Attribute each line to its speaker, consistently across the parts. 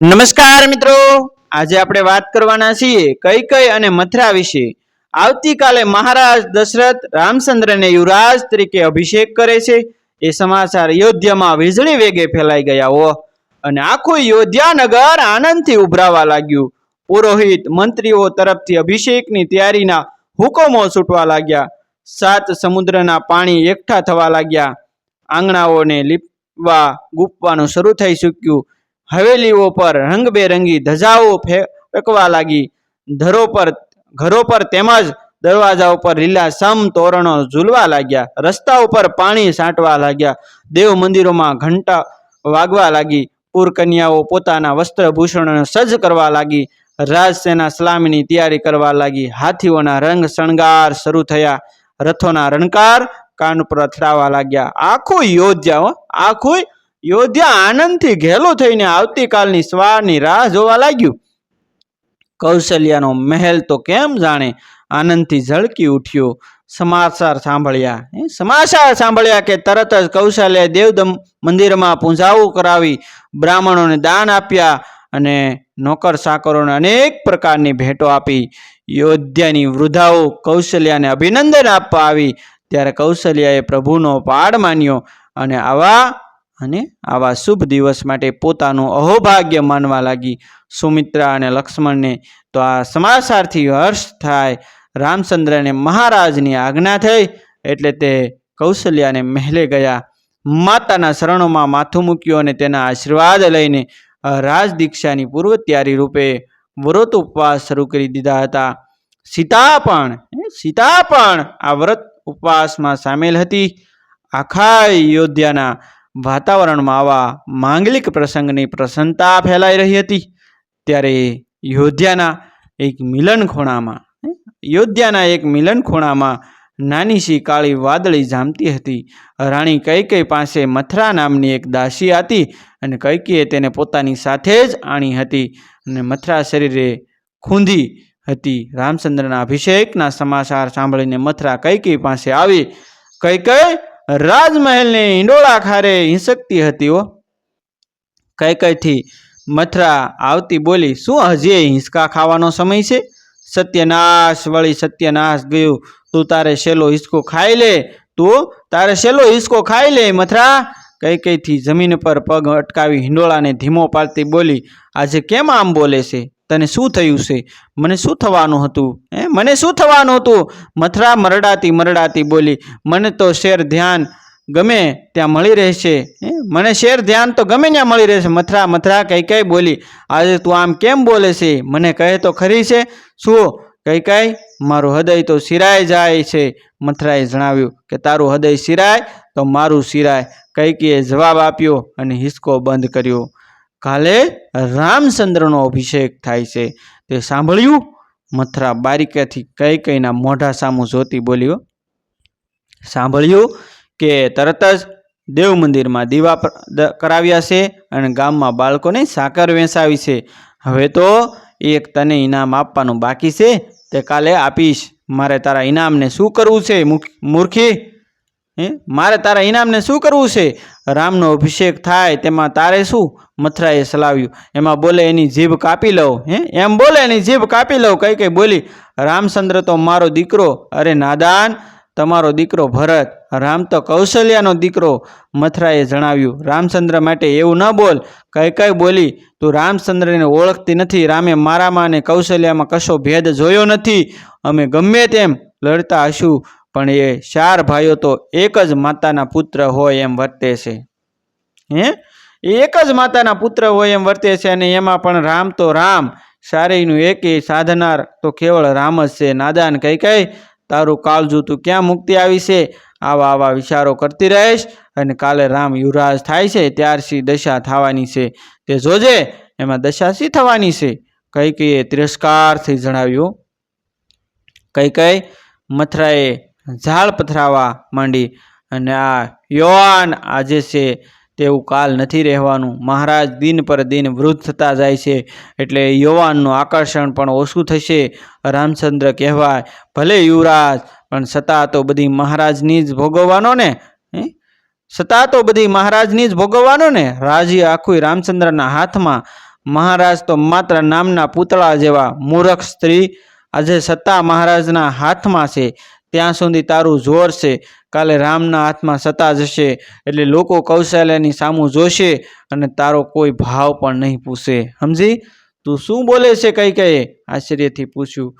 Speaker 1: નમસ્કાર મિત્રો. આજે આપણે વાત કરવાના છીએ કઈ કઈ અને મથુરા વિશે. આવતીકાલે મહારાજ દશરથ રામચંદ્રને યુવરાજ તરીકે અભિષેક કરે છે. એ સમાચાર યોધ્યામાં વીજળી વેગે ફેલાઈ ગયા હો. અને આખું યોધ્યાનગર આનંદથી ઉભરાવા લાગ્યું. પુરોહિત મંત્રીઓ તરફથી અભિષેકની તૈયારીના હુકમો છૂટવા લાગ્યા. સાત સમુદ્રના પાણી એકઠા થવા લાગ્યા. આંગણાઓને લીપવા ગુપવાનું શરૂ થઈ ચૂક્યું હવેલીઓ પર રંગબેરંગી ધજાઓ ફેંકવા લાગી. ઘરો પર ઘરો પર તેમજ દરવાજા ઉપર લીલા સમ તોરણો ઝૂલવા લાગ્યા. રસ્તા ઉપર પાણી છાંટવા લાગ્યા. દેવ મંદિરોમાં ઘંટા વાગવા લાગી. પુરકન્યાઓ પોતાના વસ્ત્રભૂષણો સજ્જ કરવા લાગી. રાજસેના સલામીની તૈયારી કરવા લાગી. હાથીઓના રંગ શણગાર શરૂ થયા. રથોના રણકાર કાન પર અથડાવા લાગ્યા. આખું યોધ્યા આખું યોધ્યા આનંદથી ઘેલો થઈને આવતીકાલની સ્વારની રાહ જોવા લાગ્યું. કૌશલ્યાનો મહેલ તો કેમ જાણે આનંદથી ઝળકી ઉઠ્યો. સમાચાર સાંભળ્યા. સમાચાર સાંભળ્યા કે તરત જ કૌશલ્યાએ દેવદમ મંદિરમાં પૂંજાવું કરાવી, બ્રાહ્મણોને દાન આપ્યા અને નોકર સાકરોને અનેક પ્રકારની ભેટો આપી. યોધ્યાની વૃદ્ધાઓ કૌશલ્યાને અભિનંદન આપવા આવી. ત્યારે કૌશલ્યાએ પ્રભુનો પાડ માન્યો અને આવા અને આવા શુભ દિવસ માટે પોતાનું અહોભાગ્ય માનવા લાગી. સુમિત્રા અને લક્ષ્મણને તો આ સમાચારથી હર્ષ થાય. રામચંદ્રને મહારાજની આજ્ઞા થઈ એટલે તે કૌશલ્યાને મહેલે ગયા. માતાના શરણોમાં માથું મૂક્યું અને તેના આશીર્વાદ લઈને રાજદીક્ષાની રાજ દીક્ષાની પૂર્વ તૈયારી રૂપે વ્રત ઉપવાસ શરૂ કરી દીધા હતા. સીતા પણ સીતા પણ આ વ્રત ઉપવાસમાં સામેલ હતી. આખા યોધ્યાના વાતાવરણમાં આવા માંગલિક પ્રસંગની પ્રસન્નતા ફેલાઈ રહી હતી. ત્યારે યોધ્યાના એક મિલન ખૂણામાં યોધ્યાના એક મિલન ખૂણામાં નાની સી કાળી વાદળી જામતી હતી. રાણી કૈકેયી પાસે મથરા નામની એક દાસી હતી અને કૈકીએ તેને પોતાની સાથે જ આણી હતી અને મથરા શરીરે ખૂંધી હતી. રામચંદ્રના અભિષેકના સમાચાર સાંભળીને મથરા કૈકેયી પાસે આવી. કૈકેયી રાજમહેલને હિંડોળા ખારે હિંસકતી હતી ઓ કઈ કઈથી મથરા આવતી બોલી, શું હજી એ હિંચકા ખાવાનો સમય છે? સત્યનાશ વળી સત્યનાશ ગયું. તું તારે શેલો હિંચકો ખાઈ લે. તું તારે શેલો હિંચકો ખાઈ લે, મથરા. કઈ કઈથી જમીન પર પગ અટકાવી હિંડોળાને ધીમો પાડતી બોલી, આજે કેમ આમ બોલે છે? તને શું થયું છે? મને શું થવાનું હતું? હે? મને શું થવાનું હતું? મથરા મરડાતી મરડાતી બોલી, મને તો શેર ધ્યાન ગમે ત્યાં મળી રહેશે. હે? મને શેર ધ્યાન તો ગમે ત્યાં મળી રહેશે. મથરા મથરા કઈ કઈ બોલી, આજે તું આમ કેમ બોલે છે? મને કહે તો ખરી છે. શું? કઈ કઈ, મારું હૃદય તો સિરાય જાય છે. મથરાએ જણાવ્યું કે, તારું હૃદય સિરાય તો મારું સિરાય. કૈકીએ જવાબ આપ્યો અને હિસકો બંધ કર્યો. કાલે રામચંદ્રનો અભિષેક થાય છે. તે સાંભળ્યું? મથરા બારીકેથી કઈ કઈના મોઢા સામું જોતી બોલ્યો સાંભળ્યું કે તરત જ દેવ મંદિરમાં દીવા કરાવ્યા છે અને ગામમાં બાળકોને સાકર વેચાવી છે. હવે તો એક તને ઇનામ આપવાનું બાકી છે. તે કાલે આપીશ. મારે તારા ઇનામને શું કરવું છે મૂર્ખી? હે? મારે તારા ઇનામને શું કરવું છે? રામનો અભિષેક થાય, તેમાં તારે શું? મથરાએ સલાવ્યું. એમાં બોલે, એની જીભ કાપી લઉં. હે? એમ બોલે, એની જીભ કાપી લઉં. કઈ કઈ બોલી, રામચંદ્ર તો મારો દીકરો. અરે નાદાન, તમારો દીકરો ભરત. રામ તો કૌશલ્યાનો દીકરો, મથરાએ જણાવ્યું. રામચંદ્ર માટે એવું ન બોલ. કઈ કઈ બોલી, તું રામચંદ્રને ઓળખતી નથી. રામે મારામાં અને કૌશલ્યામાં કશો ભેદ જોયો નથી. અમે ગમે તેમ લડતા હશું. પણ એ ચાર ભાઈઓ તો એક જ માતાના પુત્ર હોય એમ વર્તે છે. હે? એ એક જ માતાના પુત્ર હોય એમ વર્તે છે અને એમાં પણ રામ તો રામ, સારીનું એકે સાધનાર તો કેવળ રામ જ છે. નાદાન કઈ કઈ? તારું કાળજું તું ક્યાં મુક્તિ આવી છે? આવા આવા વિચારો કરતી રહીશ અને કાલે રામ યુવરાજ થાય છે ત્યારથી દશા થવાની છે. તે જોજે, એમાં દશા શી થવાની છે? કઈ કઈએ તિરસ્કારથી જણાવ્યું. કઈ કઈ? મથરાએ ઝાડ પથરાવા માંડી અને આ યુવાન આજે છે તેવું કાલ નથી રહેવાનું. મહારાજ દિન પર દિન વૃદ્ધ થતા જાય છે એટલે યુવાનનું આકર્ષણ પણ ઓછું થશે. રામચંદ્ર કહેવાય, ભલે યુવરાજ, પણ સતા તો બધી મહારાજની જ ભોગવવાનો ને? છતાં તો બધી મહારાજની જ ભોગવવાનો ને? રાજી આખું રામચંદ્રના હાથમાં. મહારાજ તો માત્ર નામના પૂતળા જેવા મૂરખ સ્ત્રી આજે સત્તા મહારાજના હાથમાં છે. ત્યાં સુધી તારું જોર છે. કાલે રામના હાથમાં સતા જશે, એટલે લોકો કૌશલ્યની સામું જોશે અને તારો કોઈ ભાવ પણ નહીં પૂછે. સમજી? તું શું બોલે છે કઈ કઈ? આશ્ચર્યથી પૂછ્યું.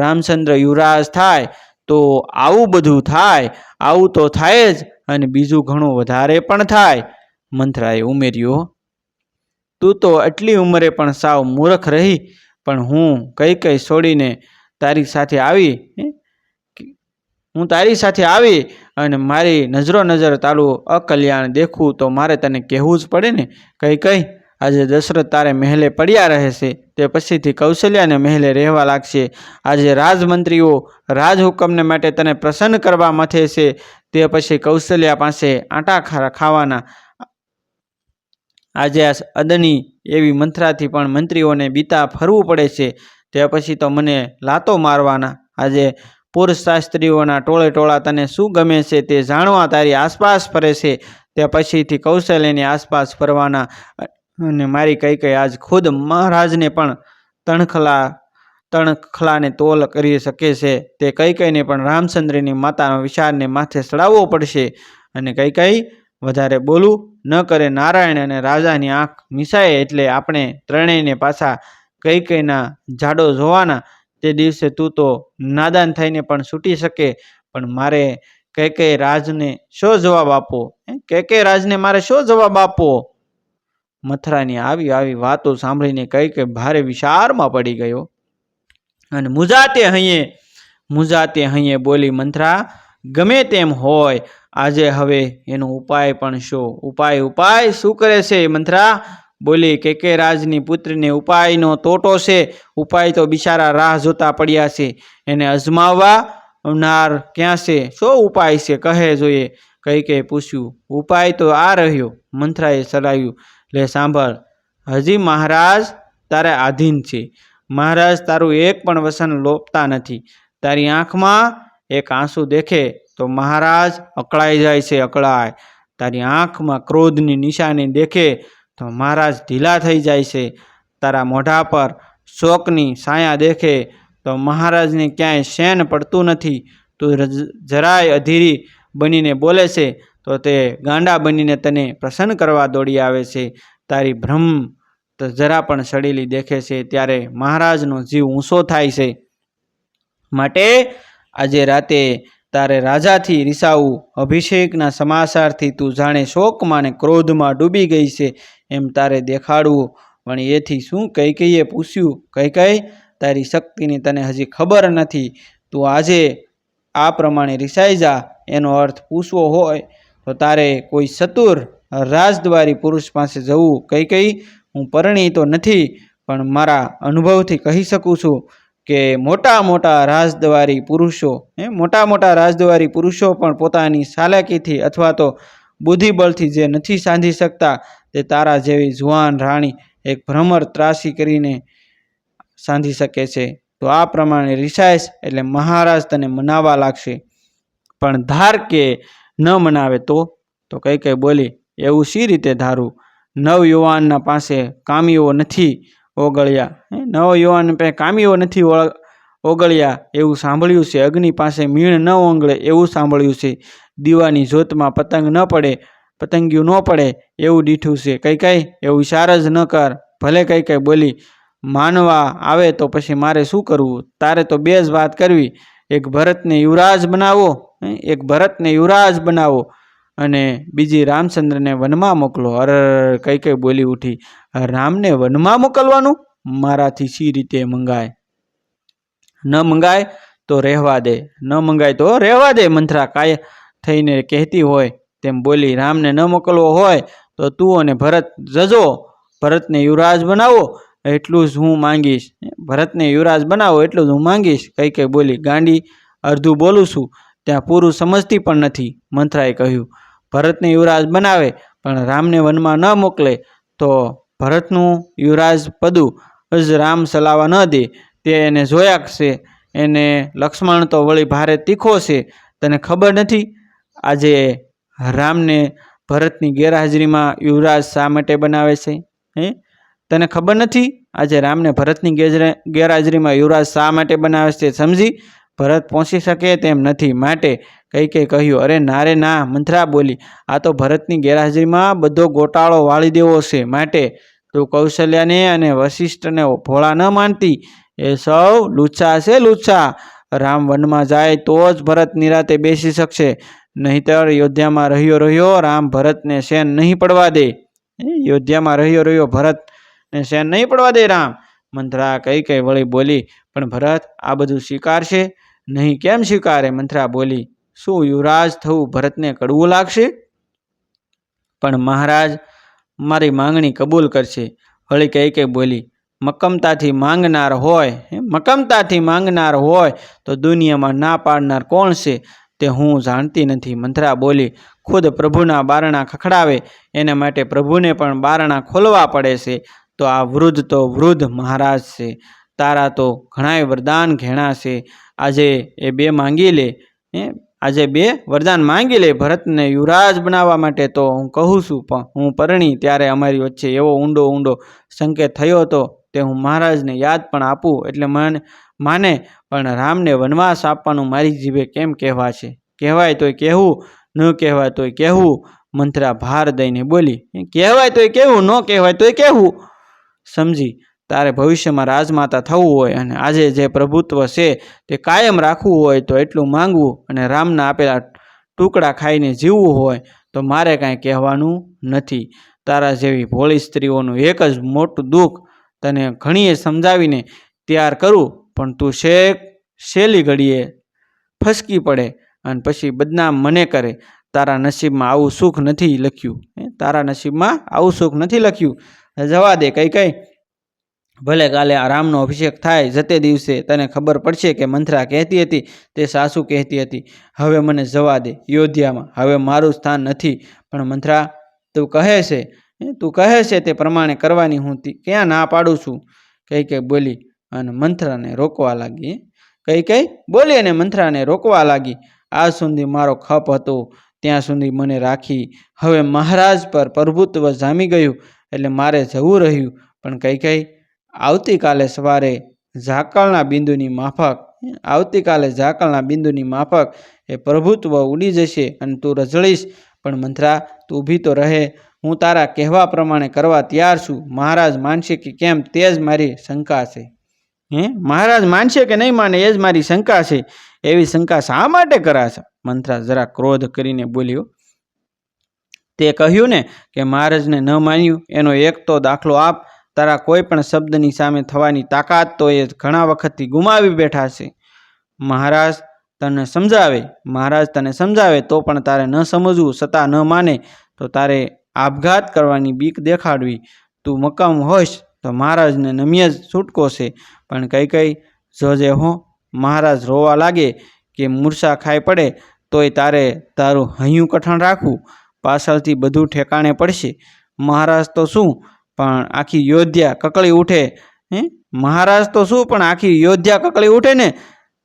Speaker 1: રામચંદ્ર યુવરાજ થાય તો આવું બધું થાય, આવું તો થાય જ અને બીજું ઘણું વધારે પણ થાય. મંથરાએ ઉમેર્યું. તું તો આટલી ઉંમરે પણ સાવ મૂર્ખ રહી, પણ હું કઈ કઈ છોડીને તારી સાથે આવી હે? તારી સાથે આવી અને મારી નજરો નજર તારું અકલ્યાણ દેખું તો મારે તને કહેવું જ પડે ને? કઈ કઈ. આજે દશરથ તારે મહેલે પડ્યા રહેશે. તે પછીથી કૌશલ્યાને મહેલે રહેવા લાગશે. આજે રાજમંત્રીઓ રાજહુકમને માટે તને પ્રસન્ન કરવા મથે છે. તે પછી કૌશલ્યા પાસે આટા ખાવાના. આજે આ અદની એવી મંત્રાથી પણ મંત્રીઓને બીતા ફરવું પડે છે. તે પછી તો મને લાતો મારવાના. આજે પુરુષશાસ્ત્રીઓના ટોળે ટોળા તને શું ગમે છે તે જાણવા તારી આસપાસ ફરે છે. તે પછીથી કૌશલ્યની આસપાસ ફરવાના અને મારી કઈ કઈ આજ ખુદ મહારાજને પણ તણખલા, તણખલાને તોલ કરી શકે છે. તે કઈ કઈને પણ રામચંદ્રની માતાનો વિચારને માથે ચડાવવો પડશે અને કઈ કઈ વધારે બોલું ન કરે. નારાયણ અને રાજાની આંખ મિસાય એટલે આપણે ત્રણેયને પાછા કઈ કઈના જાડો જોવાના તે દિવસે તું તો નાદાન થઈને પણ છૂટી શકે, પણ મારે કઈ કઈ રાજને શો જવાબ આપો? કે કઈ રાજને મારે શો જવાબ આપવો મથરાની આવી આવી વાતો સાંભળીને કઈ કઈ ભારે વિચારમાં પડી ગયો. અને મુજાતે હૈયે મુજાતે હૈયે બોલી, મંથરા, ગમે તેમ હોય, આજે હવે એનો ઉપાય પણ શું. ઉપાય ઉપાય શું કરે છે મંથરા? બોલી, કે કે રાજની પુત્રીને ઉપાયનો તોટો છે? ઉપાય તો બિચારા રાહ જોતા પડ્યા છે. એને અજમાવવા નાર ક્યાં છે? શું ઉપાય છે? કહે જોઈએ. કઈ કઈ પૂછ્યું, ઉપાય તો આ રહ્યો. મંથરાએ ચલાવ્યું લે સાંભળ, હજી મહારાજ તારે આધીન છે. મહારાજ તારું એક પણ વસન લોપતા નથી. તારી આંખમાં એક આંસુ દેખે તો મહારાજ અકળાઈ જાય છે, અકળાય. તારી આંખમાં ક્રોધની નિશાની દેખે તો મહારાજ ઢીલા થઈ જાય છે. તારા મોઢા પર શોકની સાયા દેખે તો મહારાજને ક્યાંય શેન પડતું નથી. તું જરાય અધીરી બનીને બોલે છે તો તે ગાંડા બનીને તને પ્રસન્ન કરવા દોડી આવે છે. તારી ભ્રમ જરા પણ સડેલી દેખે છે ત્યારે મહારાજનો જીવ ઊંચો થાય છે. માટે આજે રાતે તારે રાજાથી રિસાવું. અભિષેકના સમાચારથી તું જાણે શોકમાં ને ક્રોધમાં ડૂબી ગઈ છે. એમ તારે દેખાડવું. પણ એથી શું કઈ કઈએ પૂછ્યું? કઈ તારી શક્તિની તને હજી ખબર નથી. તું આજે આ પ્રમાણે રિસાઈ જા. એનો અર્થ પૂછવો હોય તો તારે કોઈ ચતુર રાજદ્વારી પુરુષ પાસે જવું. કઈ કઈ? હું પરણીતો નથી, પણ મારા અનુભવથી કહી શકું છું કે મોટા મોટા રાજદ્વારી પુરુષો એ મોટા મોટા રાજદ્વારી પુરુષો પણ પોતાની ચાલાકીથી અથવા તો બુદ્ધિબળથી જે નથી સાંધી શકતા તે તારા જેવી જુવાન રાણી એક ભ્રમર ત્રાસી કરીને સાંધી શકે છે. તો આ પ્રમાણે રિસાઈશ એટલે મહારાજ તને મનાવવા લાગશે. પણ ધાર કે ન મનાવે તો? તો કઈ કઈ બોલી, એવું શી રીતે ધારું? નવયુવાનના પાસે કામીઓ નથી ઓગળ્યા. નવયુવાન પાસે કામીઓ નથી ઓગળ્યા. એવું સાંભળ્યું છે. અગ્નિ પાસે મીણ ન ઓગળે એવું સાંભળ્યું છે. દીવાની જોતમાં પતંગ ન પડે પતંગિયું ન પડે એવું દીઠું છે. કઈ કઈ? એવું વિચાર જ ન કર. ભલે કઈ કઈ બોલી, માનવા આવે તો પછી મારે શું કરવું? તારે તો બે જ વાત કરવી. એક ભરતને યુવરાજ બનાવો એક ભરતને યુવરાજ બનાવો. અને બીજી રામચંદ્રને વનમાં મોકલો. અર કઈ કઈ બોલી ઉઠી, રામને વનમાં મોકલવાનું? મારાથી સી રીતે મંગાય? ન મંગાય તો રહેવા દે. ન મંગાય તો રહેવા દે. મંથરા કાય થઈને કહેતી હોય તેમ બોલી, રામને ન મોકલવો હોય તો તું અને ભરત જજો, ભરતને યુવરાજ બનાવો, એટલું જ હું માંગીશ. ભરતને યુવરાજ બનાવો, એટલું જ હું માંગીશ? કઈ કઈ બોલી, ગાંડી, અડધું બોલું છું, ત્યાં પૂરું સમજતી પણ નથી, મંથરાએ કહ્યું. ભરતને યુવરાજ બનાવે, પણ રામને વનમાં ન મોકલે, તો ભરતનું યુવરાજ પદું જ રામ સલાવા ન દે, તે એને જોયા છે, એને લક્ષ્મણ તો વળી ભારે તીખો છે, તને ખબર નથી? આજે રામને ભરતની ગેરહાજરીમાં યુવરાજ શા માટે બનાવે છે? હે? તને ખબર નથી? આજે રામને ભરતની ગેરહાજરીમાં યુવરાજ શા માટે બનાવે છે સમજી? ભરત પહોંચી શકે તેમ નથી. માટે કઈ કઈ કહ્યું. અરે નારે ના, મંથરા બોલી. આ તો ભરતની ગેરહાજરીમાં બધો ગોટાળો વાળી દેવો છે. માટે તું કૌશલ્યાને અને વશિષ્ઠને ભોળા ન માનતી. એ સૌ લુચ્છા છે લુચ્છા. રામ વનમાં જાય તો જ ભરત નિરાતે બેસી શકશે. નહીતર યોધ્યામાં રહ્યો રહ્યો રામ ભરતને શેન નહીં પડવા દે. યોધ્યામાં રહ્યો રહ્યો ભરતને શેન નહીં પડવા દે રામ. મંથરા કઈ કઈ વળી બોલી, પણ ભરત, આ બધું સ્વીકારશે? નહીં, કેમ સ્વીકારે? મંથરા બોલી, શું યુવરાજ થવું ભરતને કડવું લાગશે? પણ મહારાજ, મારી માંગણી કબૂલ કરશે. વળી કઈ કઈ બોલી, મક્કમતાથી માંગનાર હોય. મક્કમતાથી માંગનાર હોય તો દુનિયામાં ના પાડનાર કોણ છે? તે હું જાણતી નથી. મંથરા બોલી, ખુદ પ્રભુના બારણા ખખડાવે, એના માટે પ્રભુને પણ બારણા ખોલવા પડે છે. તો આ વૃદ્ધ તો વૃદ્ધ મહારાજ છે. તારા તો ઘણાય વરદાન ઘેણા છે. આજે એ બે માંગી લે. એ આજે બે વરદાન માંગી લે? ભરતને યુવરાજ બનાવવા માટે તો હું કહું છું, પણ હું પરણી ત્યારે અમારી વચ્ચે એવો ઊંડો ઊંડો સંકેત થયો હતો. તે હું મહારાજને યાદ પણ આપું, એટલે મને માને, પણ રામને વનવાસ આપવાનું મારી જીભે કેમ કહેવા છે? કહેવાય તોય કહેવું, ન કહેવાય તોય કહેવું, મંત્રા ભાર દઈને બોલી કહેવાય તોય કહેવું, ન કહેવાય તોય કહેવું. સમજી, તારે ભવિષ્યમાં રાજમાતા થવું હોય અને આજે જે પ્રભુત્વ છે તે કાયમ રાખવું હોય તો એટલું માંગવું અને રામના આપેલા ટુકડા ખાઈને જીવવું હોય તો મારે કાંઈ કહેવાનું નથી. તારા જેવી ભોળી સ્ત્રીઓનું એક જ મોટું દુઃખ તને ઘણીએ સમજાવીને તૈયાર કરું પણ તું શેક, શેલી ઘડીએ ફસકી પડે અને પછી બદનામ મને કરે. તારા નસીબમાં આવું સુખ નથી લખ્યું. એ તારા નસીબમાં આવું સુખ નથી લખ્યું. જવા દે કઈ કઈ. ભલે કાલે આ રામનો અભિષેક થાય જતે દિવસે, તને ખબર પડશે કે મંથરા કહેતી હતી, તે સાસુ કહેતી હતી. હવે મને જવા દે યોધ્યામાં હવે મારું સ્થાન નથી. પણ મંથરા, તું કહે છે? તું કહે છે તે પ્રમાણે કરવાની હું ક્યાં ના પાડું છું? કઈ કઈ બોલી અને મંથરાને રોકવા લાગી. કઈ કઈ? બોલી અને મંથરાને રોકવા લાગી. આ સુધી મારો ખપ હતો. ત્યાં સુધી મને રાખી. હવે મહારાજ પર પ્રભુત્વ જામી ગયું. એટલે મારે જવું રહ્યું. પણ કઈ કઈ? આવતીકાલે સવારે ઝાકળના બિંદુની માફક, આવતીકાલે ઝાકળના બિંદુની માફક એ પ્રભુત્વ ઉડી જશે અને તું રજળીશ. પણ મંથરા, તું ઊભી તો રહે. હું તારા કહેવા પ્રમાણે કરવા તૈયાર છું. મહારાજ માનશે કે કેમ? તે જ મારી શંકા છે. હે? મહારાજ માનશે કે નહીં માને, એ જ મારી શંકા છે. એવી શંકા શા માટે કરાશે? મંત્રા જરા ક્રોધ કરીને બોલ્યો. તે કહ્યું ને કે મહારાજને ન માન્યું, એનો એક તો દાખલો આપ. તારા કોઈ પણ શબ્દની સામે થવાની તાકાત તો એ ઘણા વખતથી ગુમાવી બેઠા છે. મહારાજ તને સમજાવે, મહારાજ તને સમજાવે, તો પણ તારે ન સમજવું છતાં ન માને, તો તારે આપઘાત કરવાની બીક દેખાડવી. તું મક્કમ હોઈશ. તો મહારાજને નમ્ય જ છૂટકો છે. પણ કઈ કઈ જોજે હો, મહારાજ રોવા લાગે કે મૂર્છા ખાઈ પડે, તોય તારે તારું હૈયું કઠણ રાખવું. પાછળથી બધું ઠેકાણે પડશે. મહારાજ તો શું? પણ આખી યોધ્યા કકળી ઉઠે. હે? મહારાજ તો શું? પણ આખી યોધ્યા કકળી ઉઠે ને?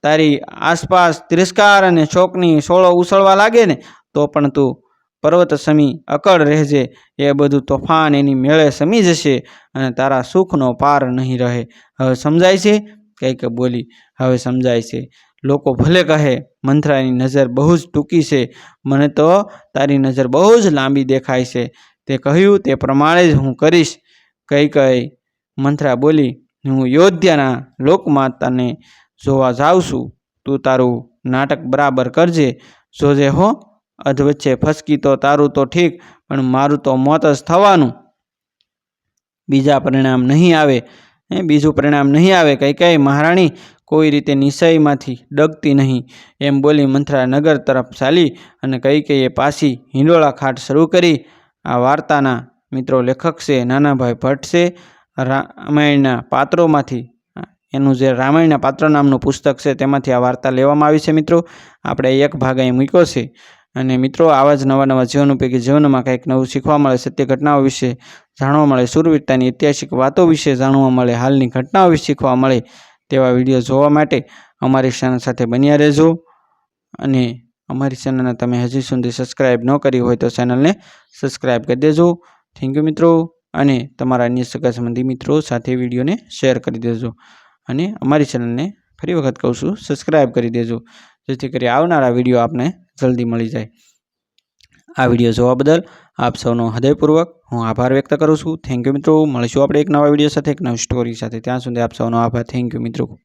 Speaker 1: તારી આસપાસ તિરસ્કાર અને શોકની સોળો ઉછળવા લાગે ને? તો પણ તું પર્વત સમી અકળ રહેજે, એ બધું તોફાન એની મેળે સમી જશે અને તારા સુખનો પાર નહીં રહે. હવે સમજાય છે? કંઈક બોલી, હવે સમજાય છે. લોકો ભલે કહે, મંથરાની નજર બહુ જ ટૂંકી છે. મને તો તારી નજર બહુ જ લાંબી દેખાય છે. તે કહ્યું, તે પ્રમાણે જ હું કરીશ. કઈ કઈ, મંથરા બોલી, હું યોધ્યાના લોકમાતાને જોવા જાઉં છું. તું તારું નાટક બરાબર કરજે. જોજે હો. અધવચ્ચે ફસકી તો તારું તો ઠીક, પણ મારું તો મોત જ થવાનું. બીજા પરિણામ નહીં આવે. એ બીજું પરિણામ નહીં આવે. કઈ કઈ મહારાણી કોઈ રીતે નિશ્ચયમાંથી ડગતી નહીં. એમ બોલી મંથરા નગર તરફ ચાલી અને કઈ કઈએ પાછી હિંડોળા ખાટ શરૂ કરી. આ વાર્તાના મિત્રો લેખક છે, નાનાભાઈ ભટ્ટ છે. રામાયણના પાત્રોમાંથી, એનું જે રામાયણના પાત્ર નામનું પુસ્તક છે, તેમાંથી આ વાર્તા લેવામાં આવી છે મિત્રો. આપણે એક ભાગ અહીં મૂક્યો છે. અને મિત્રો, આવા જ નવા નવા જીવન ઉપયોગી જીવનમાં કંઈક નવું શીખવા મળે, સત્ય ઘટનાઓ વિશે જાણવા મળે સુરવીરતાની ઐતિહાસિક વાતો વિશે જાણવા મળે, હાલની ઘટનાઓ વિશે શીખવા મળે, તેવા વીડિયો જોવા માટે અમારી ચેનલ સાથે બન્યા રહેજો. અને અમારી ચેનલને તમે હજી સુધી સબસ્ક્રાઈબ ન કરી હોય તો ચેનલને સબસ્ક્રાઈબ કરી દેજો. થેન્ક યુ મિત્રો. અને તમારા અન્ય સગા સંબંધી મિત્રો સાથે વિડીયોને શેર કરી દેજો. અને અમારી ચેનલને ફરી વખત કહું છું સબસ્ક્રાઈબ કરી દેજો. જેથી કરી આવનારા વીડિયો આપને જલ્દી મળી જાય. આ વીડિયો જોવા બદલ આપ સૌનો હૃદયપૂર્વક હું આભાર વ્યક્ત કરું છું. થેન્ક યુ મિત્રો. મળીશું આપણે એક નવા વીડિયો સાથે, એક નવી સ્ટોરી સાથે. ત્યાં સુધી આપ સૌનો આભાર. થેન્ક યુ મિત્રો.